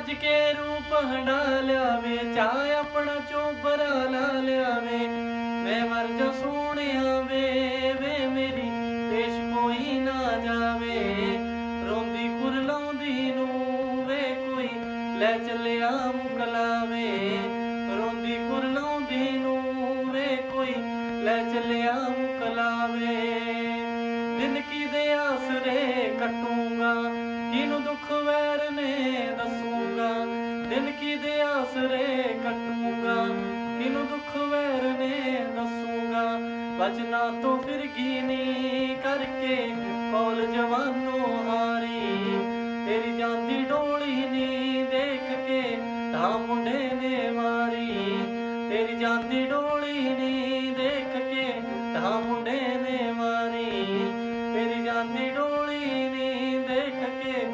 ਸੱਜ ਕੇ ਰੂਪ ਹੰਡਾ ਲਿਆਵੇ, ਚਾਹ ਆਪਣਾ ਚੋਬਰਾ ਲਾ ਲਿਆਵੇ। ਮੈਂ ਮਰ ਜਾ ਸੋਹਣਿਆ ਵੇ ਵੇ ਮੇਰੀ, ਦੇਸ਼ ਕੋਈ ਨਾ ਜਾਵੇ। ਰੋਂਦੀ ਕੁਰਲਾਉਂਦੀ ਨੂੰ ਵੇ ਕੋਈ, ਲੈ ਚੱਲਿਆ ਮੁਕਲਾਵੇ ਰੋਂਦੀ ਕੁਰਲਾਉਂਦੀ ਨੂੰ ਵੇ ਕੋਈ, ਲੈ ਚੱਲਿਆ ਮੁਕਲਾਵੇ ਦਿਨ ਕੀ ਦੇ ਆਸਰੇ ਕੱਟੂਗਾ ਕਿਨੂੰ ਦੁੱਖ ਵੈਰ ਨੇ ਦੱਸੂ ਦਿਨ ਕੀ ਦੇ ਆਸਰੇ ਕੱਟੂਗਾ ਕਿਨੂੰ ਦੁੱਖ ਵੈਰ ਨੇ ਦੱਸੂਗਾ। ਬਚਨਾ ਤੋਂ ਫਿਰ ਗੀਨੀ ਕਰਕੇ ਪੌਲ ਜਵਾਨੋ ਹਾਰੀ। ਤੇਰੀ ਜਾਂਦੀ ਡੋਲੀ ਨੀ ਦੇਖ ਕੇ ਤਾਂ ਮੁੰਡੇ ਨੇ ਮਾਰੀ। ਤੇਰੀ ਜਾਂਦੀ ਡੋਲੀ ਨੀ ਦੇਖ ਕੇ ਤਾਂ ਮੁੰਡੇ ਨੇ ਮਾਰੀ। ਤੇਰੀ ਜਾਂਦੀ ਡੋਲੀ ਨੀ ਦੇਖ ਕੇ